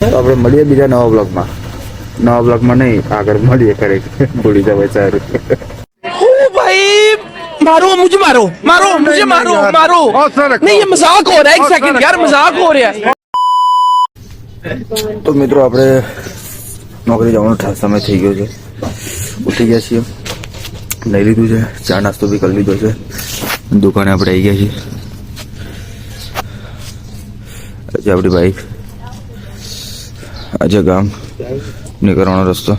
તો આપણે મળીએ બીજા નવા બ્લોગમાં નવા બ્લોગમાં નહીં આગળ મળીએ કરે ભૂલી જવાય સારું ओ भाई मारो मुझे मारो मारो मुझे मारो मारो नहीं ये मजाक हो रहा है एक सेकंड यार मजाक हो रहा है તો મિત્રો આપણે નોકરી જવાનો ઠા- સમય થઈ ગયો છે ઉઠી ગયા છીએ લઈ લીધું છે ચા નાસ્તો બી કરી લીધો છે દુકાને આપણે આવી ગયા છીએ આજે આપણી બાઈક આજે ગામ. નીકળવાનો રસ્તો.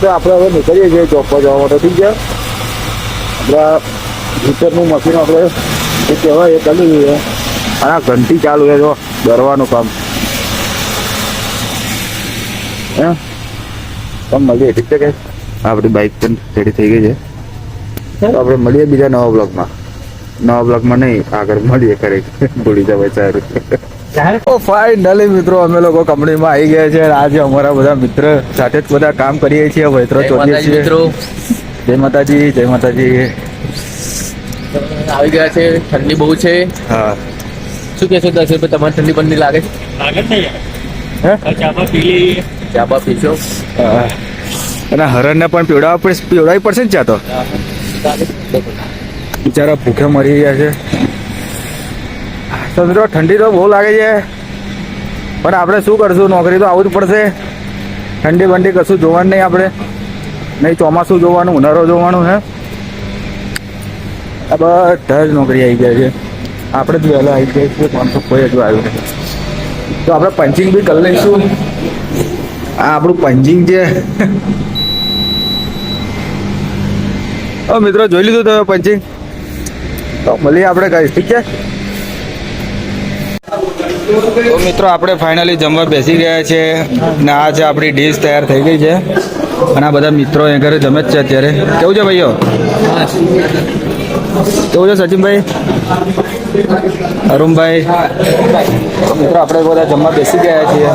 તો આપણે હવે નીકળીએ છીએ જોબ પર જવા માટે. ઠીક છે? આપણા ગીટરનું મશીન આપણે એ કહેવાય એ દીધું છે. અને આ ઘંટી ચાલુ છે, જો ડરવાનું કામ. હે? કામ મળીએ, ઠીક છે કે? આપણી બાઇક પણ રેડી થઈ ગઈ છે. આપણે મળીએ બીજા નવા બ્લોગમાં નવા બ્લોગમાં નહીં, આગળ મળીએ ખરેખર ભૂલી જવાય સારું. ઓ ફાઇનલી મિત્રો અમે લોકો કંપનીમાં આવી ગયા છે આજે અમારા બધા મિત્ર સાથે જ બધા કામ કરીએ છીએ વૈત્રો ચોટીએ છીએ. જય માતાજી જય માતાજી. આવી ગયા છે ઠંડી બહુ છે. હા. શું કહેશો દસ રૂપિયા તમારે ઠંડી બંધ લાગે? છે લાગે જ નહીં ચાપા પી લઈએ. ચાબા પીશો. હા. અને હરણને પણ પીવડાવવા પડશે પીવડાવી પડશે ને ચા તો? બિચારા ભૂખે મરી ગયા છે. તો મિત્રો ઠંડી તો બહુ લાગે છે. પણ આપણે શું કરશું? નોકરી તો આવવું જ પડશે. ઠંડી બંડી કશું જોવાનું નહીં આપણે. નહીં ચોમાસું જોવાનું, ઉનાળો જોવાનું હે. આ બધા જ નોકરી આવી ગયા છે. આપણે જ વહેલા આવી ગયા છે પણ તો કોઈ હજુ આવ્યું નથી. તો આપણે પંચિંગ બી કરી લઈશું. આ આપણું પંચિંગ છે. મિત્રો, જોઈ લીધું તમે પંચિંગ? તો મળીએ આપણે કહીશ ઠીક છે? તો મિત્રો, આપણે ફાઇનલી જમવા બેસી ગયા છે ને આ છે આપણી ડીશ તૈયાર થઈ ગઈ છે. અને આ બધા મિત્રો એ ઘરે જમે જ છે અત્યારે. કેવું છે ભાઈઓ? કેવું છે સચિનભાઈ? અરુણભાઈ? મિત્રો, આપણે બધા જમવા બેસી ગયા છીએ.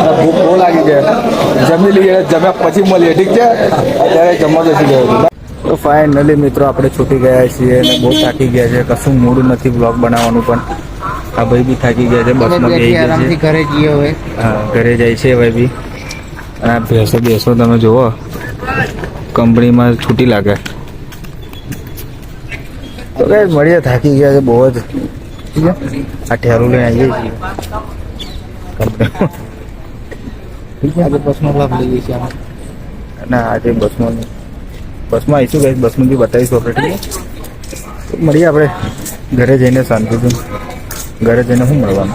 અને ભૂખ બહુ લાગી છે. જમી લઈએ, જમ્યા પછી મળીએ, ઠીક છે? અત્યારે જમવા બેસી ગયો છું તો ફાઇનલી મિત્રો, આપણે છૂટી ગયા છીએ અને બહુ થાકી ગયા છે કશું મૂડ નથી બ્લોગ બનાવવાનું પણ. આ ભાઈ બી થાકી ગયા છે બસમાં બેસી ગયા છે. ઘરે જઈએ હવે. હા ઘરે જાય છે ભાઈ બી. અને આ ભેંસો બેસો તમે જુઓ કંપનીમાં છૂટી લાગે. તો કઈ મળીએ થાકી ગયા છે બહુ જ. આ ઠેરું લઈને આવીએ છીએ. આજે બસનો લાભ લઈએ છીએ ના આજે બસમાં. બસમાં આવીશું ગઈ બસમાં બી બતાવીશું આપણે મળીએ આપણે. ઘરે જઈને શાંતિથી. ઘરે જઈને શું મળવાનું?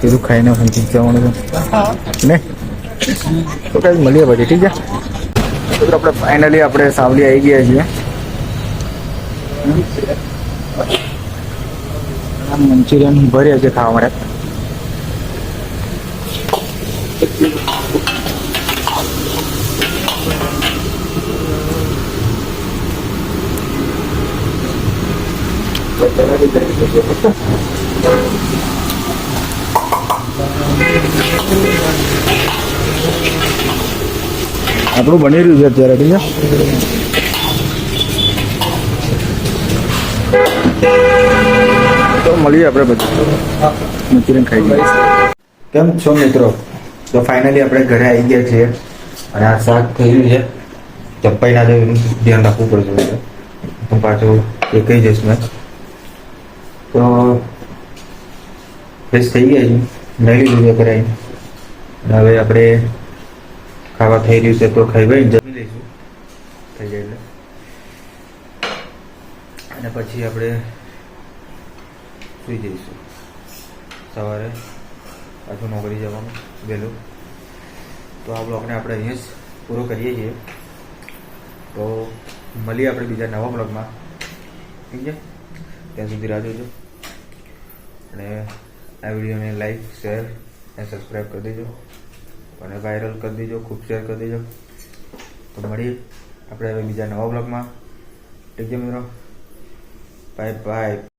સીધું ખાઈને ઊંઘી જ જવાનું છે. ને? તો કઈ મળીએ પછી, ઠીક છે? તો આપણે ફાઇનલી આપણે સાવલી આવી ગયા છીએ. મંચુરિયન ભરીએ છે ખાવા માટે. આપણું બની રહ્યું છે અત્યારે, ઠીક છે? તો મળીએ આપણે પછી. મંચુરિયન ખાઈ લઈએ. કેમ છો મિત્રો? તો ફાઇનલી આપણે ઘરે આવી ગયા છીએ અને આ શાક થઈ રહ્યું છે. ચપ્પાઈ ના જવું ધ્યાન રાખવું પડશે હું પાછું એ કહી જઈશ મેં. તો ફ્રેશ થઈ ગયા છે લઈ લીધું કરાવી હવે આપણે ખાવા થઈ રહ્યું છે તો ખાઈ ભાઈ જમી લઈશું. થઈ જાય એટલે. અને પછી આપણે સુઈ જઈશું. સવારે પાછું નોકરી જવાનું, વહેલું. તો આ બ્લોગને આપણે અહીંયા જ પૂરો કરીએ છીએ. તો મળીએ આપણે બીજા નવા બ્લોગમાં. ઠીક છે? ત્યાં સુધી રાહ જોજો. અને આ વિડીયોને લાઈક શેર અને સબસ્ક્રાઈબ કરી દેજો. અને વાયરલ કરી દેજો, ખૂબ શેર કરી દેજો. તો મળીએ આપણે હવે બીજા નવા બ્લોગમાં ઠીક છે મિત્રો. Bye bye